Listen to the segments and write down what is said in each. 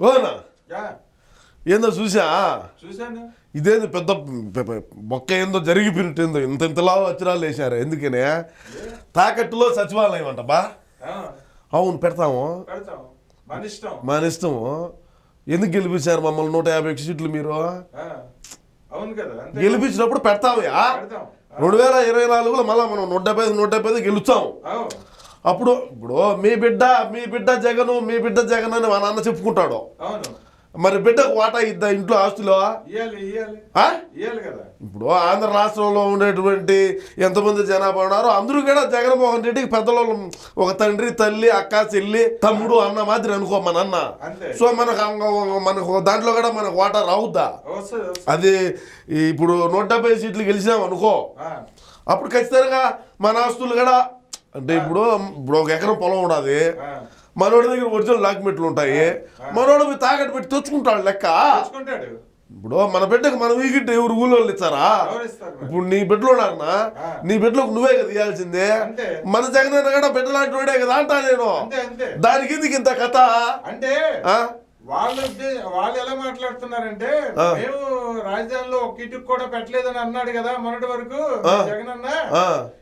ఓనా? ఏందో చూసా ఇదేంది పెద్ద మొక్క ఏందో జరిగిపోయినట్టు ఇంత ఇంతలా వచ్చిరాలు వేశారు. ఎందుకనే? తాకట్టులో సచివాలయం అంట బా. అవును పెడతాము. పెడతాం మన ఇష్టం. మన ఇష్టము. ఎందుకు గెలిపించారు మమ్మల్ని నూట యాభై సీట్లు మీరు? గెలిపించినప్పుడు పెడతామయ్యా పెడతాం. రెండు వేల ఇరవై నాలుగులో మళ్ళీ మనం నూట డెబ్బై ఐదు, నూట డెబ్బై ఐదు గెలుస్తాం. అవు. అప్పుడు ఇప్పుడు మీ బిడ్డ మీ బిడ్డ జగను మీ బిడ్డ జగన్ అని మా నాన్న చెప్పుకుంటాడు. మరి బిడ్డకు వాటా ఇద్దా ఇంట్లో ఆస్తులో? ఇప్పుడు ఆంధ్ర రాష్ట్రంలో ఉండేటువంటి ఎంతమంది జనాభా ఉన్నారో? అందరూ కూడా జగన్మోహన్ రెడ్డికి పెద్దలు ఒక తండ్రి తల్లి అక్క చెల్లి తమ్ముడు అన్న మాదిరి అనుకో మన అన్న. సో మనకు మనకు దాంట్లో కూడా మనకు వాటా రావుద్దా. అది ఇప్పుడు నూట డెబ్బై సీట్లు గెలిచినాం అనుకో. అప్పుడు ఖచ్చితంగా మన ఆస్తులు కూడా అంటే ఇప్పుడు ఇప్పుడు ఒక ఎకరం పొలం ఆ. మనోడి దగ్గర ఒరిజినల్ డాక్యుమెంట్లు ఉంటాయి. మనోడు మీ తాకట్టు పెట్టి తెచ్చుకుంటాడు లెక్క. ఇప్పుడు మన బిడ్డకు మనం ఈగిట్టు ఎవరు ఊళ్ళో ఇచ్చారా? ఇప్పుడు నీ బిడ్డలు ఆ. నీ బిడ్డలకు నువ్వే కదా ఇవ్వాల్సిందే. మన జగన్ కూడా బిడ్డ లాంటి వాడే కదా అంటా నేను. దానికి ఎందుకు ఇంత కథ? అంటే? వాళ్ళ వాళ్ళు ఎలా మాట్లాడుతున్నారంటే. మేము రాజధానిలో ఒక ఇటుకు కూడా పెట్టలేదని అన్నాడు కదా మొన్నటి వరకు. జగన్ అన్న.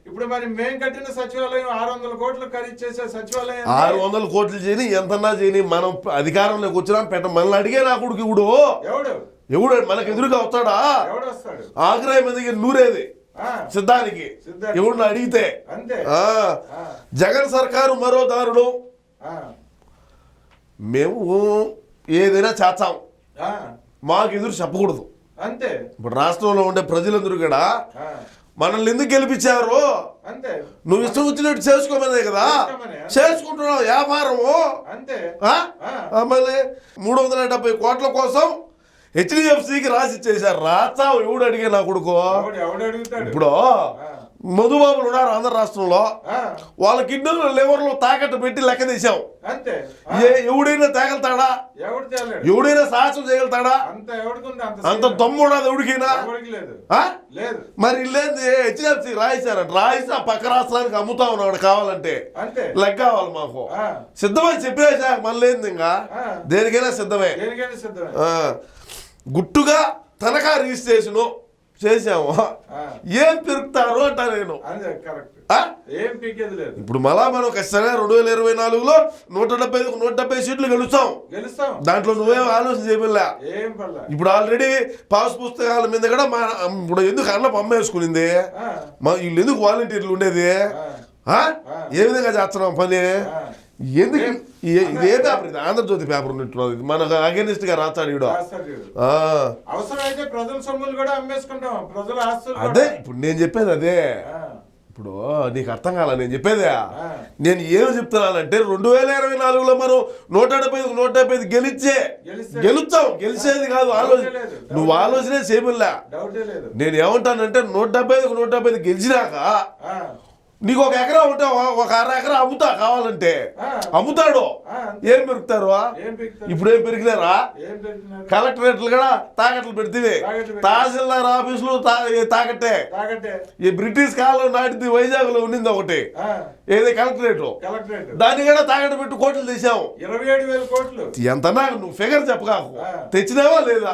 ఇప్పుడు మరి మేము కట్టిన సచివాలయం ఆరు వందల కోట్లు ఖరీదు చేసే సచివాలయం ఆరు వందల కోట్లు చేయని ఎంతన్నా చేయని మనం అధికారంలోకి వచ్చినా పెట్ట మనల్ని అడిగే నా కొడుకు ఇప్పుడు ఎవడు? ఎవడు? మనకు ఎదురుగా వస్తాడా? ఎవడు వస్తాడు? ఆగ్రహం మందికి నూరేది. సిద్ధానికి. ఎవరిని అడిగితే. జగన్ సర్కారు మరో దారుడు మేము ఏదైనా చేస్తాం. మాకు ఎదురు చెప్పకూడదు. అంతే. ఇప్పుడు రాష్ట్రంలో ఉండే ప్రజలందరూ కూడా మనల్ని ఎందుకు గెలిపించారు? అంతే. నువ్వు ఇష్టం వచ్చినట్టు చేసుకోమనే కదా. చేసుకుంటున్నావు వ్యాపారము. అంతే. మళ్ళీ మూడు వందల డెబ్బై కోట్ల కోసం హెచ్డిఎఫ్సికి రాసి ఇచ్చేసారు రాస్తావు ఎవడు అడిగే నా కొడుకు? ఇప్పుడు మధుబాబులు ఉన్నారు ఆంధ్ర రాష్ట్రంలో. వాళ్ళ కిడ్నీలు లివర్లు తాకట్టు పెట్టి లెక్క తీసాం అంతే. ఆ, ఏ ఎవడైనా తేగలుతాడా? ఎవడైనా సాహసం చేయగలుగుతాడా? అంత దమ్ము ఉన్నది ఎవడికైనా? లేదు? లేదు. మరి ఇల్లేంది? హెచ్డిఎఫ్సి రాయిస్తారంట రాయిస్తే ఆ పక్క రాష్ట్రానికి అమ్ముతా ఉన్నాడు కావాలంటే. లెక్క కావాలి మాకు. ఆ, సిద్ధమని చెప్పేసా మళ్ళీ ఇంకా. దేనికైనా సిద్ధమే. సిద్ధమే. గుట్టుగా తనఖా రిజిస్ట్రేషను చేసాము ఏం పెరుగుతారు అంట నేను. ఇప్పుడు మళ్ళా మనం ఖచ్చితంగా రెండు వేల ఇరవై నాలుగులో నూట డెబ్బై నూట డెబ్బై సీట్లు గెలుస్తాం. దాంట్లో నువ్వేం ఆలోచన చేయలే ఇప్పుడు ఆల్రెడీ పాస్ పుస్తకాల మీద కూడా మా ఇప్పుడు ఎందుకు అన్న అమ్మేసుకునింది ఆ, మా వీళ్ళు ఎందుకు వాలంటీర్లు ఉండేది? ఏ విధంగా చేస్తున్నాం పని. ఎందుకు ఏ- ఇది ఏ పేపర్ ఇది ఆంధ్రజ్యోతి పేపర్ ఉన్నట్టున్నది ఇది మనకు అగేనిస్ట్గా రాస్తాడు అవసరమైతే ప్రజల సొమ్ములు కూడా అమ్మేసుకుంటాం. ప్రజల ఆస్తులు. అదే ఇప్పుడు నేను చెప్పేది అదే. ఇప్పుడు నీకు అర్థం కాల నేను చెప్పేదే. నేను ఏం చెప్తున్నానంటే రెండు వేల ఇరవై నాలుగులో మనం నూట డెబ్బై ఐదు నూట డెబ్బై ఐదు గెలిచే గెలిస్తే- గెలిచేది కాదు ఆలోచన. నువ్వు ఆలోచనే చేయబల్లా. లేదు. నేను ఏమంటానంటే నూట డెబ్బై ఐదుకు నూట డెబ్బై ఐదు గెలిచినాక నీకు ఒక ఎకరా ఉంటే ఒక- అర ఎకరా అమ్ముతా కావాలంటే. అమ్ముతాడు. ఏం పెరుగుతారు? ఇప్పుడు ఏం పెరిగినారా? కలెక్టరేట్లు కూడా తాకట్లు పెడితే. తహసీల్దార్ ఆఫీసులు తా- తాకట్టే. ఈ బ్రిటిష్ కాలం నాటిది వైజాగ్లో ఉండింది ఒకటి. ఏది? కలెక్టరేట్ దాన్ని కూడా తాకట్టు పెట్టి కోట్లు తీసాం ఇరవై ఏడు వేల కోట్లు. ఎంత నాకు నువ్వు ఫిగర్ చెప్పకాకు. తెచ్చినావా లేదా?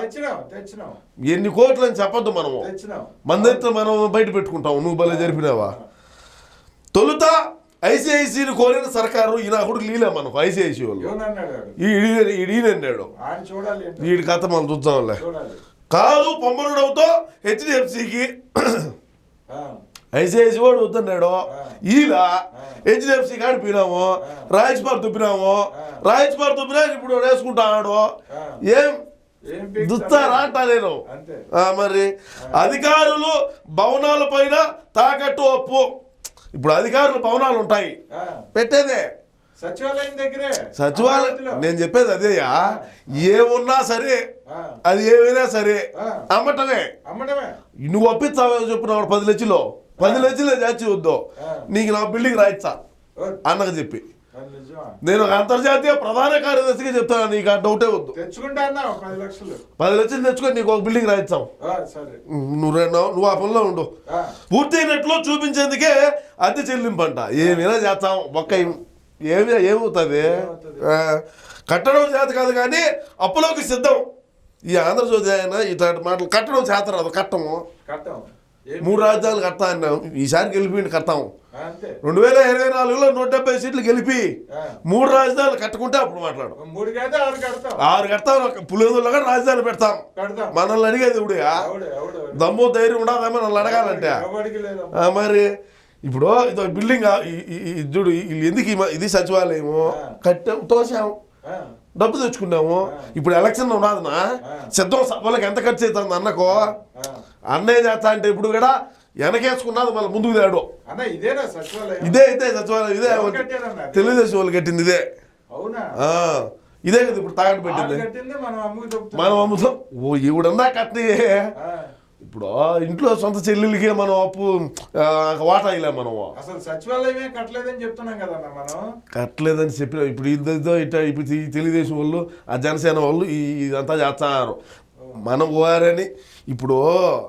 ఎన్ని కోట్లు అని చెప్పొద్దు మనము. దగ్గర మనం బయట పెట్టుకుంటాం. నువ్వు భలే జరిపినావా? తొలుత ఐసిఐసిని కోరిన సర్కారు ఈయన కూడా లీలే మనకు ఐసిఐసి వాళ్ళు. ఏమన్నాడు వాడు? కథ మనం చూద్దాంలే. కాదు పొమ్మనుడవుతో హెచ్డిఎఫ్సికి ఐసిఐసి వాడు వద్దన్నాడు. ఈలా హెచ్డిఎఫ్సి కాడి పోయినాము రాయచ్ పార్ దుబ్బినాము రాయచ్ పార్ దుబ్బినా ఇప్పుడు వేసుకుంటాడు ఏం? ఏం పీకుతారు? దుస్తారా అంటా నేను. మరి అధికారులు భవనాల పైన తాకట్టు అప్పు ఇప్పుడు అధికారులు భవనాలు ఉంటాయి. పెట్టేదే. సచివాలయం దగ్గరే. సచివాలయం. నేను చెప్పేది అదేయా ఏమున్నా సరే ఆ, అది ఏమైనా సరే. అమ్మటమే. అమ్మడమే నువ్వు ఒప్పించావో చెప్పినావు పది లక్షలు? పది లక్షలే చేర్చి వద్దు. నీకు నా బిల్డింగ్ రాయిచ్చా ఓ, అన్నకు చెప్పి? నేను ఒక అంతర్జాతీయ ప్రధాన కార్యదర్శిగా చెప్తాను నీకు ఆ డౌటే వద్దు. తెచ్చుకుంటా పది లక్షలు. పది లక్షలు తెచ్చుకొని నీకు ఒక బిల్డింగ్ రాయిస్తాం నువ్వు రెండు నువ్వు ఆ పనిలో ఉండు. పూర్తయినట్లు చూపించేందుకే అద్దె చెల్లింపు అంట ఏమైనా చేస్తాం ఒక్క ఏమి ఏమవుతుంది? కట్టడం చేత కాదు కానీ అప్పులోకి సిద్ధం. ఈ ఆంధ్రజ్యోతి ఆయన ఇట్లాంటి మాటలు కట్టడం చేత రాదు కట్టము. కట్టం. ఏం- మూడు రాజధానులు కడతా అన్నాం ఈసారి గెలిపి కడతాం. రెండు వేల ఇరవై నాలుగులో నూట డెబ్బై సీట్లు గెలిపి. మూడు రాజధానులు కట్టుకుంటే అప్పుడు మాట్లాడు. ఆరు కడతాం. పులివెందులో కూడా రాజధాని పెడతాం. మనల్ని అడిగేది ఇప్పుడు దమ్ము ధైర్యం ఉండదా మనల్ని అడగాలంటే. మరి ఇప్పుడు ఇదో బిల్డింగ్ చూడు వీళ్ళు ఎందుకు ఇది సచివాలయము. కట్టాం తోసాం ఆ, డబ్బు తెచ్చుకున్నాము. ఇప్పుడు ఎలక్షన్ ఉన్నదినా సిద్ధం సభలకు ఎంత ఖర్చు అవుతుంది అన్నకో. అన్నయ్య చేస్తా అంటే ఇప్పుడు కూడా వెనకేసుకున్నది మళ్ళీ ముందుకు తేడు. ఇదే ఇదే సచివాలయం ఇదే? తెలుగుదేశం వాళ్ళు కట్టింది ఇదే. ఇదే కదా ఇప్పుడు తాగట్టు పెట్టింది. మనం అమ్ముతాం. ఓ ఈవిడన్నా కట్టి ఇప్పుడు ఇంట్లో సొంత చెల్లెలకి మనం అప్పు వాటా ఇలా మనం. అసలు సచివాలయమే కట్టలేదని చెప్తున్నాం కదన్న మనం. కట్టలేదని చెప్పిన ఇప్పుడు ఇద్దరితో ఇట్లా ఇప్పుడు తెలుగుదేశం వాళ్ళు ఆ జనసేన వాళ్ళు ఇదంతా చేస్తున్నారు మనం పోయారని ఇప్పుడు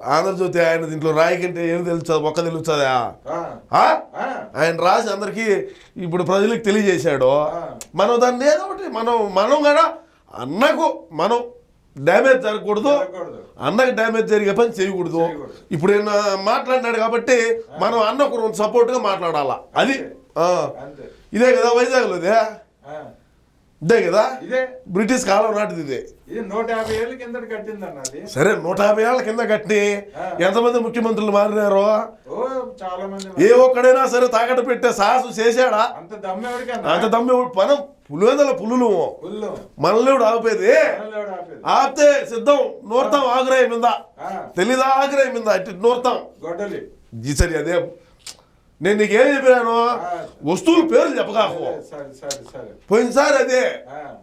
ఆంధ్రజ్యోతి ఆయన దీంట్లో రాయి కంటే ఏం తెలుస్తుంది ఒక్క తెలుస్తుందా? ఆయన రాసి అందరికీ ఇప్పుడు ప్రజలకు తెలియజేశాడు. మనం దాన్ని ఏదో ఒకటి మనం మనం కూడా అన్నకు మనం డ్యామేజ్ జరగకూడదు. అన్నకు డ్యామేజ్ జరిగే పని చేయకూడదు. ఇప్పుడు ఈయన మాట్లాడినాడు కాబట్టి మనం అన్నకు సపోర్ట్గా మాట్లాడాలా? అది? ఇదే కదా వైజాగ్లో ఇదే? ఇదే కదా? బ్రిటిష్ కాలం నాటిది ఇదే. సరే నూట యాభై ఏళ్ళ కింద కట్టి. ఎంతమంది ముఖ్యమంత్రులు మారినారో? ఏ ఒక్కడైనా సరే తాకట్టు పెట్టే సాహసం చేశాడా? అంత దమ్మెవరికన్నా అంత దమ్మి మనం పులివెందల పులులు. మనల్ని ఆపేది. ఆపితే సిద్ధం. నూర్తాం ఆగ్రహం మింద. తెలీదా ఆగ్రహం మింద. ఇటు నూర్తాం. సరి అదే. నేను నీకేం చెప్పినాను? వస్తువుల పేర్లు చెప్పగాకు సరే సరే సరే పోయినసారి అదే.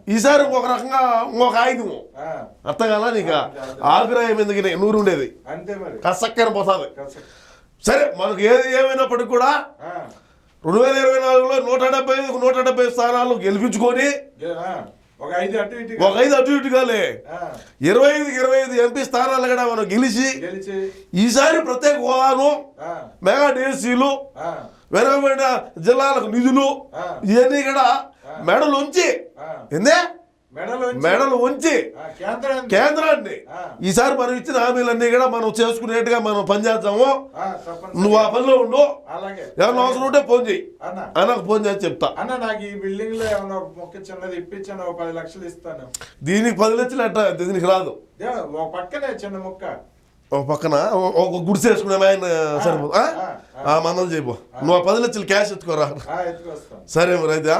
ఈసారి ఇంకొక రకంగా ఇంకొక ఆయుధం ఆ, అర్థం కదా నీకు? ఆగ్రహం ఎందుకు నూరు ఉండేది. కసక్కన పోతుంది. సరే మనకు ఏది ఏమైనప్పటికీ కూడా రెండు వేల ఇరవై నాలుగులో నూట డెబ్బై ఐదుకు నూట డెబ్బై స్థానాలు గెలిపించుకొని ఒక ఐదు అటు ఇటు ఐదు ఇటుగాలే. ఆ, ఇరవై ఐదుకి ఇరవై ఐదు ఎంపీ స్థానాలు కూడా మనం గెలిచి ఈసారి ప్రత్యేక హోదాను మెగా డిఎస్సీలు వెనకబడిన జిల్లాలకు నిధులు. ఇవన్నీ కూడా మెడలు ఉంచి ఏందే? మెడలో ఉంచి- కేంద్రాన్ని. ఈసారి మనం ఇచ్చిన హామీలన్నీ కూడా మనం చేసుకునేట్టుగా మనం పనిచేద్దాము. నువ్వు ఆ పనిలో ఉండు. ఏమన్నా అవసరం ఉంటే ఫోన్ చెయ్యి అన్న. అన్నకు ఫోన్ చేసి చెప్తా. అన్న నాకు ఈ బిల్డింగ్లో ఏమన్నా మొక్క చిన్నది ఇప్పించాను ఒక పది లక్షలు ఇస్తాను. దీనికి పది లక్షలు అట్ట దీనికి రాదు. ఒక పక్కనే చిన్న ముక్క. ఒక పక్కన ఒక గుడిసె వేసుకునే ఆయన సరిపోదు ఆ? మందలు చేయబో నువ్వు ఆ పది లక్షలు క్యాష్ ఎత్తుకోరా. సరే మరి అయితే.